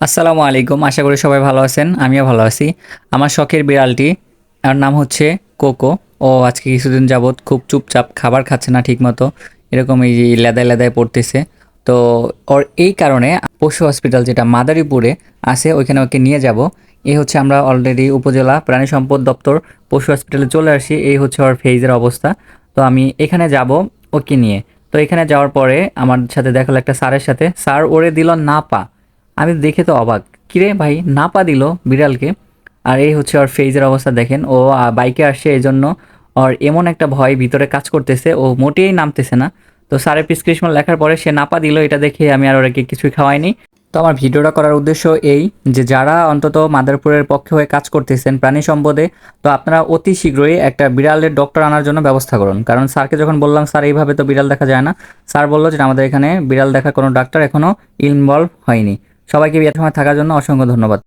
আসসালামু আলাইকুম, আশা করি সবাই ভালো আছেন, আমিও ভালো আছি। আমার শখের বিড়ালটি আর নাম হচ্ছে কোকো। ও আজকে কিছুদিন যাবৎ খুব চুপচাপ খাবার খাচ্ছে না ঠিকমতো, এরকম এই যে লেদায় লেদায় পড়তেছে। তো ওর এই কারণে পশু হসপিটাল যেটা মাদারীপুরে আছে, ওইখানে ওকে নিয়ে যাব। এই হচ্ছে আমরা অলরেডি উপজেলা প্রাণী সম্পদ দপ্তর পশু হসপিটালে চলে আসি, এই হচ্ছে ওর ফেজের অবস্থা। তো আমি এখানে যাব ওকে নিয়ে। তো এখানে যাওয়ার পরে আমার সাথে দেখাল একটা স্যারের সাথে। স্যার ওরে দিল না পা। আমি দেখে তো অবাক। কিরে ভাই না পা দিল বিড়ালকে। আর এই হচ্ছে ওর ফেজের অবস্থা, দেখেন। ও বাইকে আসছে এই জন্য ওর এমন একটা ভয় ভিতরে কাজ করতেছে, ও মোটেই নামতেছে না। তো স্যারের প্রেসক্রিপশন লেখার পরে সে নাপা দিল, এটা দেখে আমি আর ওরাকে কিছুই খাওয়াইনি। তো আমার ভিডিওটা করার উদ্দেশ্য এই যে, যারা অন্তত মাদারপুরের পক্ষে হয়ে কাজ করতেছেন প্রাণী সম্পদে, তো আপনারা অতি শীঘ্রই একটা বিড়ালের ডক্টর আনার জন্য ব্যবস্থা করুন। কারণ স্যারকে যখন বললাম, স্যার, এইভাবে তো বিড়াল দেখা যায় না, স্যার বলল যে, আমাদের এখানে বিড়াল দেখা কোনো ডাক্তার এখনও ইনভলভ হয়নি। সবাইকে বিয়ে থাকার জন্য অসংখ্য ধন্যবাদ।